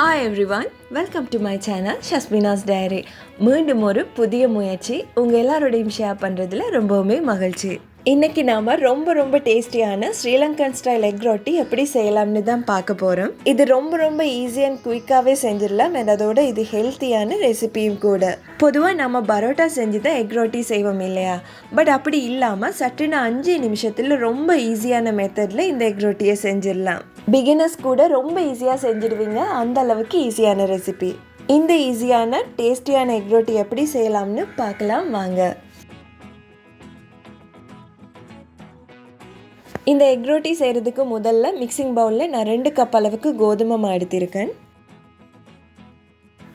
Hi every one welcome to my channel Shasmina's diary மீண்டும் ஒரு புதிய முயற்சி உங்கள் எல்லாரோடையும் ஷேர் பண்ணுறதுல ரொம்பவுமே மகிழ்ச்சி. இன்னைக்கு நாம் ரொம்ப ரொம்ப டேஸ்டியான ஸ்ரீலங்கன் ஸ்டைல் எக் ரொட்டி எப்படி செய்யலாம்னு தான் பார்க்க போகிறோம் இது ரொம்ப ரொம்ப ஈஸி அண்ட் குயிக்காகவே செஞ்சிடலாம் and அதோட இது ஹெல்த்தியான ரெசிபியும் கூட. பொதுவாக நம்ம பரோட்டா செஞ்சு தான் எக் ரொட்டி செய்வோம் இல்லையா? பட் அப்படி இல்லாமல் சட்டுன்னு அஞ்சு நிமிஷத்தில் ரொம்ப ஈஸியான மெத்தடில் இந்த எக் ரொட்டியை செஞ்சிடலாம். பிகினர்ஸ் கூட ரொம்ப ஈஸியாக செஞ்சிடுவீங்க. அந்த அளவுக்கு ஈஸியான ரெசிபி இந்த ஈஸியான டேஸ்டியான எக் ரொட்டி எப்படி செய்யலாம்னு பார்க்கலாம் வாங்க. இந்த எக் ரொட்டி செய்கிறதுக்கு முதல்ல மிக்சிங் பவுலில் நான் ரெண்டு கப் அளவுக்கு கோதுமை மாடுத்திருக்கேன் எடுத்திருக்கேன்.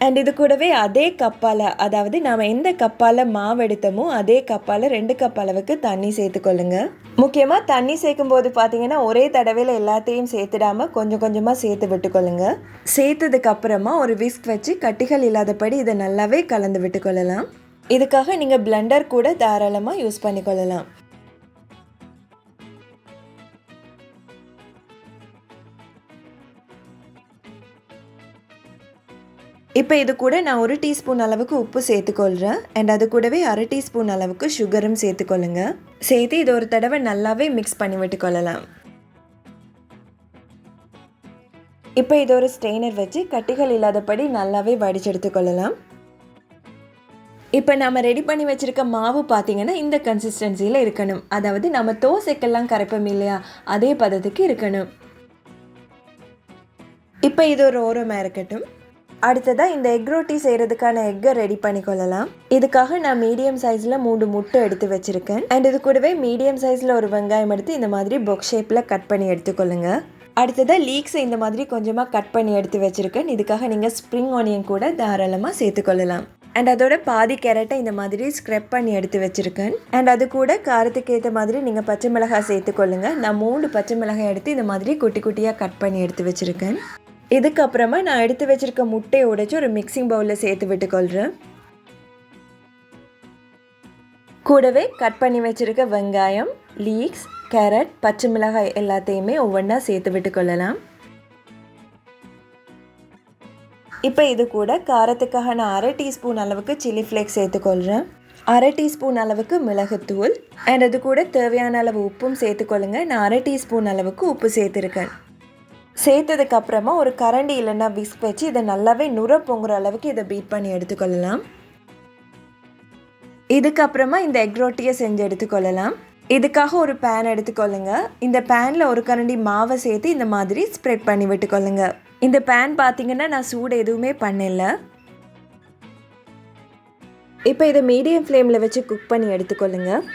அண்ட் இது கூடவே அதே கப்பால் அதாவது நாம் எந்த கப்பால் மாவு எடுத்தோமோ அதே கப்பால் ரெண்டு கப் அளவுக்கு தண்ணி சேர்த்துக்கொள்ளுங்க முக்கியமாக தண்ணி சேர்க்கும் போது பார்த்தீங்கன்னா ஒரே தடவையில் எல்லாத்தையும் சேர்த்துடாமல் கொஞ்சம் கொஞ்சமாக சேர்த்து விட்டுக்கொள்ளுங்க சேர்த்ததுக்கு அப்புறமா ஒரு விஸ்க் வச்சு கட்டிகள் இல்லாதபடி இதை நல்லாவே கலந்து விட்டுக்கொள்ளலாம் இதுக்காக நீங்கள் பிளெண்டர் கூட தாராளமாக யூஸ் பண்ணிக்கொள்ளலாம் இப்போ இது கூட நான் ஒரு டீஸ்பூன் அளவுக்கு உப்பு சேர்த்துக்கொள்கிறேன் அண்ட் அது கூடவே அரை டீஸ்பூன் அளவுக்கு சுகரும் சேர்த்துக்கொள்ளுங்க. சேர்த்து இது ஒரு தடவை நல்லாவே மிக்ஸ் பண்ணி விட்டுக்கொள்ளலாம் இப்போ இது ஒரு ஸ்ட்ரெயினர் வச்சு கட்டிகள் இல்லாதபடி நல்லாவே வடிச்செடுத்து கொள்ளலாம். இப்போ நம்ம ரெடி பண்ணி வச்சுருக்க மாவு பார்த்தீங்கன்னா இந்த கன்சிஸ்டன்சியில் இருக்கணும். அதாவது நம்ம தோசைக்கெல்லாம் கரைப்போம் இல்லையா? அதே பதத்துக்கு இருக்கணும். இப்போ இது ஒரு ஓரமாக இருக்கட்டும். அடுத்ததாக இந்த எக் ரொட்டி செய்கிறதுக்கான எக்கை ரெடி பண்ணிக்கொள்ளலாம். இதுக்காக நான் மீடியம் சைஸில் மூணு முட்டை எடுத்து வச்சுருக்கேன். அண்ட் இது கூடவே மீடியம் சைஸில் ஒரு வெங்காயம் எடுத்து இந்த மாதிரி பொக் ஷேப்பில் கட் பண்ணி எடுத்துக்கொள்ளுங்க. அடுத்ததாக லீக்ஸை இந்த மாதிரி கொஞ்சமாக கட் பண்ணி எடுத்து வச்சுருக்கேன். இதுக்காக நீங்கள் ஸ்ப்ரிங் ஆனியன் கூட தாராளமாக சேர்த்துக்கொள்ளலாம். அண்ட் அதோட பாதி கேரட்டை இந்த மாதிரி ஸ்க்ரப் பண்ணி எடுத்து வச்சுருக்கேன். அண்ட் அது கூட காரத்துக்கு ஏற்ற மாதிரி நீங்கள் பச்சை மிளகாய் சேர்த்துக்கொள்ளுங்க. நான் மூணு பச்சை மிளகாய் எடுத்து இந்த மாதிரி குட்டி குட்டியாக கட் பண்ணி எடுத்து வச்சுருக்கேன். இதுக்கப்புறமா நான் எடுத்து வச்சுருக்க முட்டையை உடைச்சி ஒரு மிக்சிங் பவுலில் சேர்த்து விட்டுக்கொள்கிறேன் கூடவே கட் பண்ணி வச்சுருக்க வெங்காயம் லீக்ஸ் கேரட் பச்சை மிளகாய் எல்லாத்தையுமே ஒவ்வொன்றா சேர்த்து விட்டுக்கொள்ளலாம். இப்போ இது கூட காரத்துக்காக நான் அரை டீஸ்பூன் அளவுக்கு சில்லி ஃப்ளேக்ஸ் சேர்த்துக்கொள்கிறேன் அரை டீஸ்பூன் அளவுக்கு மிளகுத்தூள் அண்ட் அது கூட தேவையான அளவு உப்பும் சேர்த்துக்கொள்ளுங்க. நான் அரை டீஸ்பூன் அளவுக்கு உப்பு சேர்த்துருக்கேன். சேர்த்ததுக்கு அப்புறமா ஒரு கரண்டி இல்லைன்னா விஸ்க் வச்சு இதை நல்லாவே நுர பொங்குற அளவுக்கு இதை பீட் பண்ணி எடுத்துக்கொள்ளலாம். இதுக்கப்புறமா இந்த எக் ரொட்டியை செஞ்சு எடுத்துக்கொள்ளலாம். இதுக்காக ஒரு பேன் எடுத்துக்கொள்ளுங்க. இந்த பேனில் ஒரு கரண்டி மாவை சேர்த்து இந்த மாதிரி ஸ்ப்ரெட் பண்ணி விட்டுக்கொள்ளுங்க. இந்த பேன் பார்த்தீங்கன்னா நான் சூடு எதுவுமே பண்ணல. இப்போ இதை மீடியம் ஃப்ளேமில் வச்சு குக் பண்ணி எடுத்துக்கொள்ளுங்கள்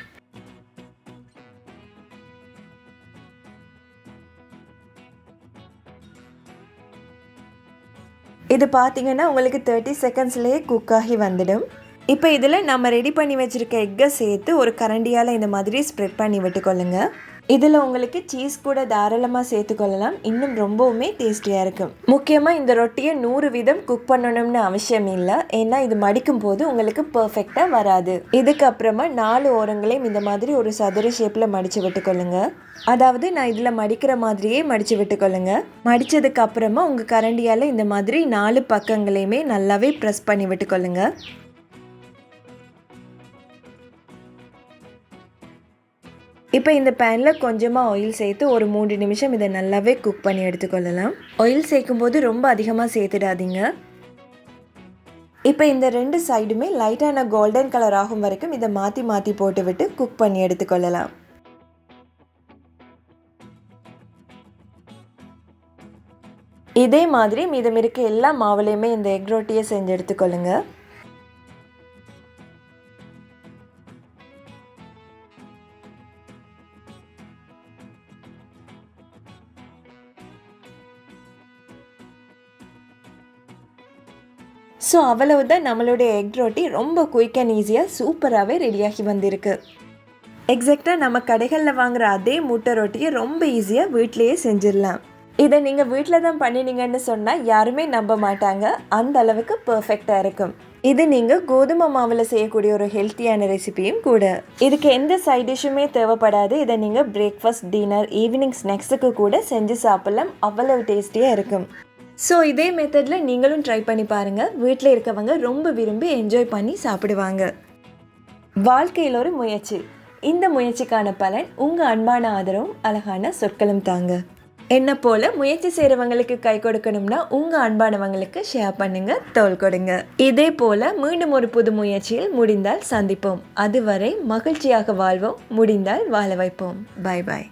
இது பார்த்திங்கன்னா உங்களுக்கு தேர்ட்டி செகண்ட்ஸ்லேயே குக் ஆகி வந்துடும். இப்போ இதில் நம்ம ரெடி பண்ணி வச்சுருக்க எக்கை சேர்த்து ஒரு கரண்டியால் இந்த மாதிரி ஸ்ப்ரெட் பண்ணி விட்டுக்கொள்ளுங்க. இதில் உங்களுக்கு சீஸ் கூட தாராளமாக சேர்த்துக்கொள்ளலாம். இன்னும் ரொம்பவுமே டேஸ்டியாக இருக்கும் முக்கியமாக இந்த ரொட்டியை நூறு வீதம் குக் பண்ணணும்னு அவசியம் இல்லை. ஏன்னா இது மடிக்கும் போது உங்களுக்கு பர்ஃபெக்டாக வராது. இதுக்கப்புறமா நாலு ஓரங்களையும் இந்த மாதிரி ஒரு சதுர ஷேப்பில் மடித்து விட்டுக்கொள்ளுங்க. அதாவது நான் இதில் மடிக்கிற மாதிரியே மடித்து விட்டுக்கொள்ளுங்க. மடித்ததுக்கு அப்புறமா உங்கள் கரண்டியால் இந்த மாதிரி நாலு பக்கங்களையுமே நல்லாவே ப்ரெஸ் பண்ணி விட்டுக்கொள்ளுங்க. இப்போ இந்த பேனில் கொஞ்சமாக ஆயில் சேர்த்து ஒரு மூன்று நிமிஷம் இதை நல்லாவே குக் பண்ணி எடுத்துக்கொள்ளலாம். ஆயில் சேர்க்கும் போது ரொம்ப அதிகமாக சேர்த்துடாதீங்க. இப்போ இந்த ரெண்டு சைடுமே லைட்டான கோல்டன் கலர் ஆகும் வரைக்கும் இதை மாற்றி மாற்றி போட்டுவிட்டு குக் பண்ணி எடுத்துக்கொள்ளலாம். இதே மாதிரி மீதம் இருக்க எல்லா மாவுலேயுமே இந்த எக் ரொட்டியை செஞ்சு எடுத்துக்கொள்ளுங்கள் ஸோ அவ்வளவுதான் நம்மளுடைய எக் ரொட்டி ரொம்ப குயிக் அண்ட் ஈஸியாக சூப்பராகவே ரெடியாகி வந்திருக்கு. எக்ஸாக்டாக நம்ம கடைகளில் வாங்குற அதே முட்டை ரொட்டியை ரொம்ப ஈஸியாக வீட்டிலையே செஞ்சிடலாம். இதை நீங்கள் வீட்டில் தான் பண்ணினீங்கன்னு சொன்னால் யாருமே நம்ப மாட்டாங்க. அந்த அளவுக்கு பர்ஃபெக்டாக இருக்கும். இது நீங்கள் கோதுமை மாவில் செய்யக்கூடிய ஒரு ஹெல்த்தியான ரெசிபியும் கூட. இதுக்கு எந்த சைட் டிஷ்ஷுமே தேவைப்படாது. இதை நீங்கள் பிரேக்ஃபாஸ்ட் டின்னர் ஈவினிங் ஸ்நாக்ஸுக்கு கூட செஞ்சு சாப்பிடலாம். அவ்வளவு டேஸ்டியாக இருக்கும். ஸோ இதே மெத்தடில் நீங்களும் ட்ரை பண்ணி பாருங்கள் வீட்டில் இருக்கவங்க ரொம்ப விரும்பி என்ஜாய் பண்ணி சாப்பிடுவாங்க. வாழ்க்கையில் ஒரு முயற்சி. இந்த முயற்சிக்கான பலன் உங்கள் அன்பான ஆதரவும் அழகான சொற்களும் தாங்க. என்ன போல் முயற்சி செய்கிறவங்களுக்கு கை கொடுக்கணும்னா உங்கள் அன்பானவங்களுக்கு ஷேர் பண்ணுங்க தோல் கொடுங்க. இதே போல் மீண்டும் ஒரு புது முயற்சியில் முடிந்தால் சந்திப்போம். அதுவரை மகிழ்ச்சியாக வாழ்வோம். முடிந்தால் வாழ வைப்போம். பாய் பாய்